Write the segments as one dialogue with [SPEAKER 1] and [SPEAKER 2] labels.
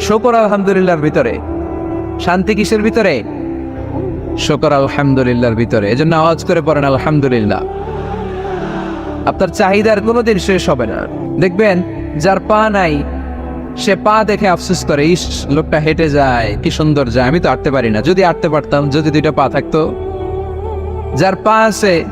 [SPEAKER 1] শুকর আলহামদুলিল্লাহর ভিতরে। শান্তি কিসের ভিতরে? শুকর আলহামদুলিল্লাহর ভিতরে। এজন্য আওয়াজ করে পড়েন, আলহামদুলিল্লাহ। আপনার চাহিদার কোনোদিন শেষ হবে না। দেখবেন, যার পা নাই, সে পা দেখে আফসোস করে, ইস, লোকটা হেঁটে যায়, কি সুন্দর যায়, আমি তো আটতে পারি না। যদি আটতে পারতাম, যদি দুইটা পা থাকতো। যার পা আছে,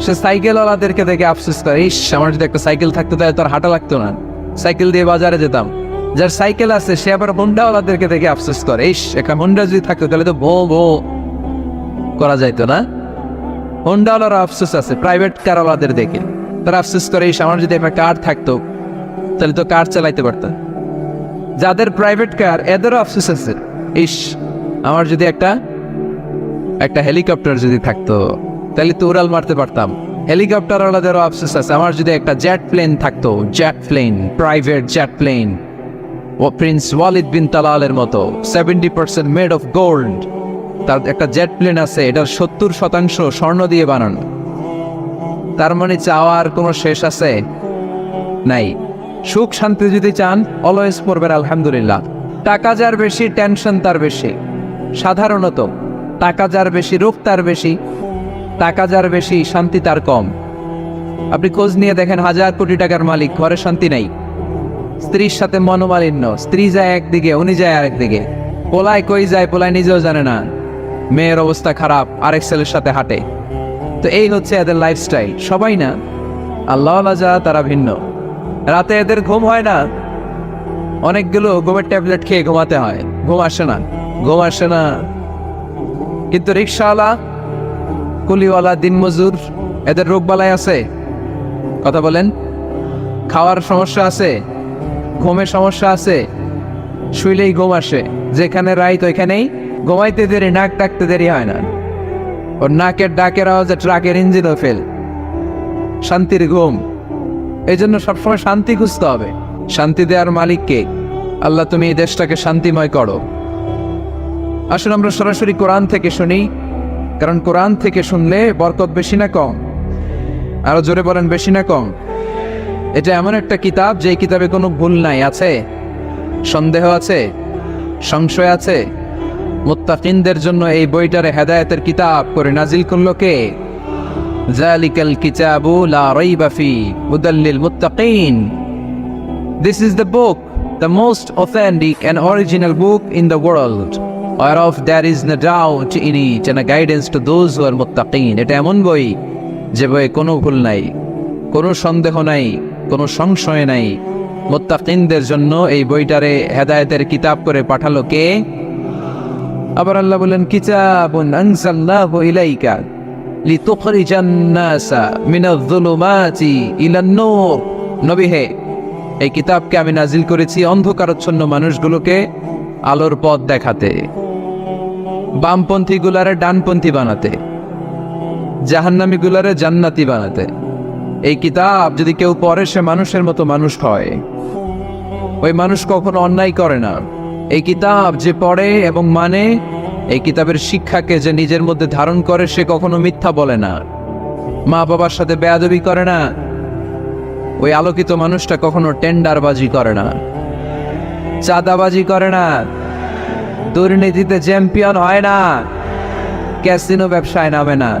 [SPEAKER 1] সে সাইকেলওয়ালাদেরকে দেখে আফসোস করে, ইস, আমার যদি একটা সাইকেল থাকতো, তাহলে তার হাঁটা লাগতো না। সাইকেল দিয়ে বাজারে যেতাম। যার সাইকেল আছে, সে আবার হোন্ডাওয়ালাদেরকে দেখে আফসোস করে। ইস একটা হোন্ডা যদি থাকতো, তাহলে তো ভো ভো করা যাইতো না? হোন্ডাওয়ালার আফসোস আছে প্রাইভেট কারওয়ালাদের দেখে। তারা আফসোস করে, ইস, আমার যদি একটা কার থাকতো, তাহলে তো কার চালাইতে পারতাম যাদের প্রাইভেট কার এদেরও আফসোস আছে। ইস, আমার যদি একটা একটা হেলিকপ্টার যদি থাকতো, তাহলে তো উড়াল মারতে পারতাম। হেলিকপ্টার ওলাদেরও আফসোস আছে, আমার যদি একটা জেট প্লেন থাকতো jet plane private jet plane ও প্রিন্স ওয়ালিদ বিন তালালের মতো seventy percent made of gold. তার একটা জেট প্লেন আছে, এটার সত্তর শতাংশ স্বর্ণ দিয়ে বানানো। তার মানে চাওয়ার কোনো শেষ আছে নাই। সুখ, শান্তি যদি চান অলওয়েজ পড়বেন, আলহামদুলিল্লাহ। টাকা যার বেশি টেনশন তার বেশি। সাধারণত, টাকা যার বেশি রোগ তার বেশি। টাকা যার বেশি, শান্তি তার কম। আপনি খোঁজ নিয়ে দেখেন, হাজার কোটি টাকার মালিক, ঘরে শান্তি নাই। স্ত্রীর সাথে মনোমালিন্য, স্ত্রী যায় একদিকে, উনি যায় আরেকদিকে। পোলায় কই যায় পোলায় নিজেও জানে না। মেয়ের অবস্থা খারাপ, আরেক ছেলের সাথে হাঁটে। তো এই হচ্ছে এদের লাইফস্টাইল সবাই না? আল্লাহ যা তারা ভিন্ন। রাতে এদের ঘুম হয় না। অনেকগুলো ঘুমের ট্যাবলেট খেয়ে ঘুমাতে হয়। ঘুম আসে না, ঘুম আসে না। কিন্তু রিক্সাওয়ালা কুলিওয়ালা, দিনমজুর, এদের রোগ বালাই আছে? কথা বলেন। খাওয়ার সমস্যা আছে? ঘুমের সমস্যা আছে, শুইলেই ঘুম আসে। যেখানে রাইত, ওইখানেই ঘুমাইতে দেরি, নাক ডাকতে দেরি হয় না। ওর নাকের ডাকের আওয়াজে ট্রাকের ইঞ্জিনও ফেল। শান্তির ঘুম। এই জন্য সবসময় শান্তি খুঁজতে হবে। শান্তি দেওয়ার মালিককে। আল্লাহ, তুমি এই দেশটাকে শান্তিময় করো। আসলে আমরা সরাসরি কোরআন থেকে শুনি। কারণ কোরআন থেকে শুনলে বরকত বেশি না কম। আরও জোরে বলেন, বেশি না কম। এটা এমন একটা কিতাব যে কিতাবে কোনো ভুল নাই আছে? সন্দেহ আছে? সংশয় আছে? মুত্তাকিনদের জন্য এই বইটারে হেদায়তের কিতাব করে নাজিল করল কে? জালিকাল কিতাবু লা রাইবা ফি হুদাল মুত্তাকিন। This is the book, the most authentic and original book in the world, whereof there is no doubt in it and a guidance to those who are muttaqin. এটা এমন বই যে বইয়ে কোনো ভুল নাই কোনো সন্দেহ নাই। কোনো সংশয় নাই। মুত্তাকিনদের জন্য এই বইটারে হেদায়েতের কিতাব করে পাঠালো কে? আবার আল্লাহ বলেন কিতাবুন আনজালনাহু ইলাইকা লিতুখরিজান নাসা মিনাজ-যুলুমাতি ইলান-নূর। নবী হে, এই কিতাবকে আমি নাজিল করেছি অন্ধকারচ্ছন্ন মানুষগুলোকে আলোর পথ দেখাতে বামপন্থী গুলারে ডানপন্থী বানাতে জাহান্নামী গুলারে জান্নাতি বানাতে। এই কিতাব যদি কেউ পড়ে, সে মানুষের মতো মানুষ হয়। ওই মানুষ কখনো অন্যায় করে না। এই কিতাব যে পড়ে এবং মানে এই কিতাবের শিক্ষাকে যে নিজের মধ্যে ধারণ করে, সে কখনো মিথ্যা বলে না। মা বাবার সাথে বেয়াদবি করে না। ওই আলোকিত মানুষটা কখনো টেন্ডারবাজি করে না। চাঁদাবাজি করে না। দুর্নীতিতে চ্যাম্পিয়ন হয় না। ক্যাসিনো ব্যবসায় নামে না।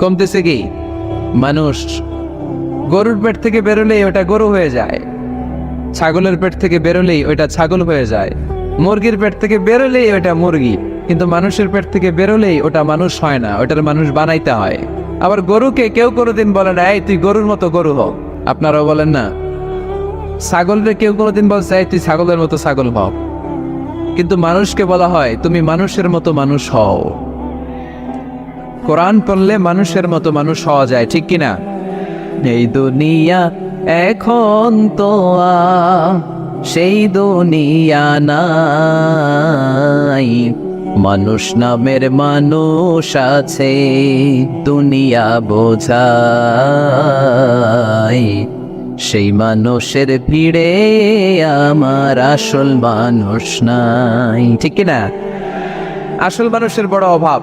[SPEAKER 1] কমতেছে কি? মানুষ, গরুর পেট থেকে বেরোলেই ওটা গরু হয়ে যায়। ছাগলের পেট থেকে বেরোলেই ওইটা ছাগল হয়ে যায়। মুরগির পেট থেকে বেরোলেই ওটা মুরগি, কিন্তু মানুষের পেট থেকে বেরোলেই ওটা মানুষ হয় না, ওটার মানুষ বানাইতে হয়। আবার গরুকে কেউ কোনোদিন বলে না, এই, তুই গরুর মতো গরু হোক আপনারাও বলেন না। ছাগলরে কেউ কোনোদিন বলছে, এই, তুই ছাগলের মতো ছাগল হোক কিন্তু মানুষকে বলা হয়, তুমি মানুষের মতো মানুষ হও। কোরআন পড়লে মানুষের মতো মানুষ হওয়া যায়, ঠিক কিনা? এই দুনিয়া এখন তো সেই দুনিয়া নাই। মানুষ নামের মানুষ আছে, দুনিয়া বোঝাই। সেই মানুষের ভিড়ে আমার আসল মানুষ নাই, ঠিক কিনা? আসল মানুষের বড় অভাব।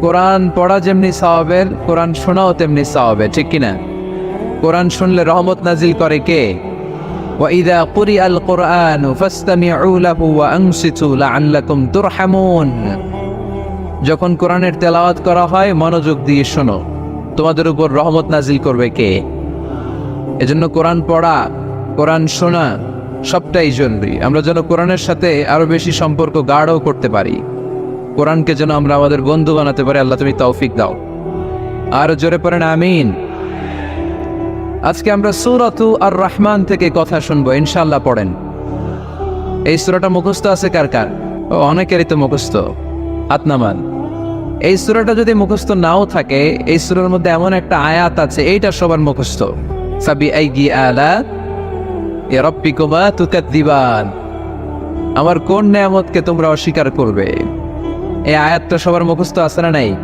[SPEAKER 1] কোরআন পড়া যেমনি সাহাবের কোরআন শোনাও তেমনি সাহাবে ঠিক কিনা কোরআন শুনলে রহমত নাজিল করে কে وإذا قرئ القرآن فاستمعوا له وأنصتوا لعلكم ترحمون যখন কোরআনের তেলাওয়াত করা হয় মনোযোগ দিয়ে শোনো তোমাদের উপর রহমত নাজিল করবে কে এজন্য কোরআন পড়া কোরআন শোনা সবটাই জরুরি আমরা যেন কোরআনের সাথে আরো বেশি সম্পর্ক গাঢ় করতে পারি কোরআনকে যেন আমরা আমাদের বন্ধু বানাতে পারি, আল্লাহ তুমি তৌফিক দাও। আর জোরে পড়েন, আমিন। আজকে আমরা সুরাতু আর রহমান থেকে কথা শুনব ইনশাল্লাহ পড়েন। এই সুরাটা মুখস্থ আছে কার কার? অনেকেরই তো মুখস্থ আতনামান এই সুরাটা যদি মুখস্থ নাও থাকে, এই সুরার মধ্যে এমন একটা আয়াত আছে, এইটা সবার মুখস্থ। সাবি আইগি আলা এ রব্বিকুমা তুকাদ্দিবান। আমার কোন নেয়ামতকে তোমরা অস্বীকার করবে? এই আয়াতটা সবার মুখস্থ আছে না নাই?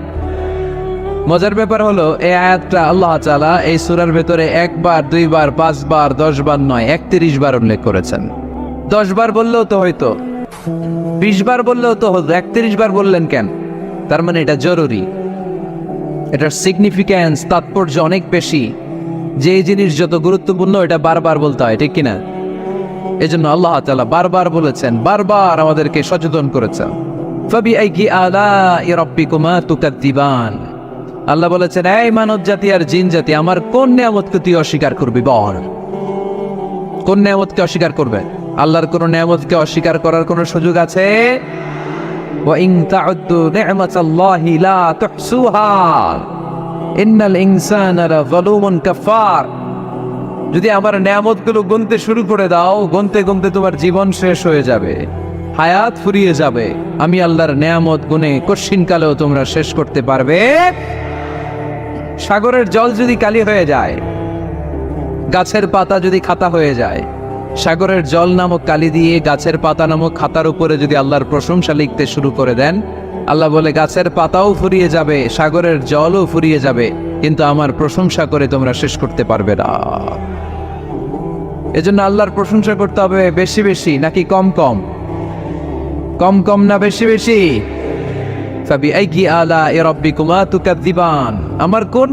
[SPEAKER 1] মজার ব্যাপার হলো, এই আয়াতটা আল্লাহ তাআলা এই সূরার ভেতরে একবার, দুইবার, পাঁচবার, দশবার নয় একত্রিশ বার উল্লেখ করেছেন। দশ বার বললেও তো হয়তো। বিশ বার বললেও তো হতো একত্রিশ বার বললেন কেন? তার মানে এটা জরুরি। এটার সিগনিফিক্যান্স তাৎপর্য অনেক বেশি। যে জিনিস যত গুরুত্বপূর্ণ, এটা বারবার বলতে হয়, ঠিক কিনা? এজন্য আল্লাহ তাআলা বারবার বলেছেন, বারবার আমাদেরকে সচেতন করেছেন। আল্লাহ বলেছেন, এই মানব জাতি আর জিন জাতি আমার কোন নিয়ামতকে তুই অস্বীকার করবি বল? কোন নিয়ামতকে অস্বীকার করবে? আল্লাহর কোন নিয়ামতকে অস্বীকার করার কোন সুযোগ আছে? যদি আমার নিয়ামতগুলো গুনতে শুরু করে দাও, গুনতে গুনতে তোমার জীবন শেষ হয়ে যাবে। হায়াত ফুরিয়ে যাবে। আমি আল্লাহর নেয়ামত গুনে কশিন কালেও তোমরা শেষ করতে পারবে। সাগরের জল যদি কালি হয়ে যায়, গাছের পাতা যদি খাতা হয়ে যায়, সাগরের জল নামক কালি দিয়ে গাছের পাতা নামক খাতার উপরে যদি আল্লাহর প্রশংসা লিখতে শুরু করে দেন, আল্লাহ বলে, গাছের পাতাও ফুরিয়ে যাবে, সাগরের জলও ফুরিয়ে যাবে, কিন্তু আমার প্রশংসা করে তোমরা শেষ করতে পারবে না। এজন্য আল্লাহর প্রশংসা করতে হবে বেশি বেশি, নাকি কম কম? কম কম না বেশি বেশি। ফাবি আলা এ রব্বিকুমা তুকাদ্দিবান। আমার কোন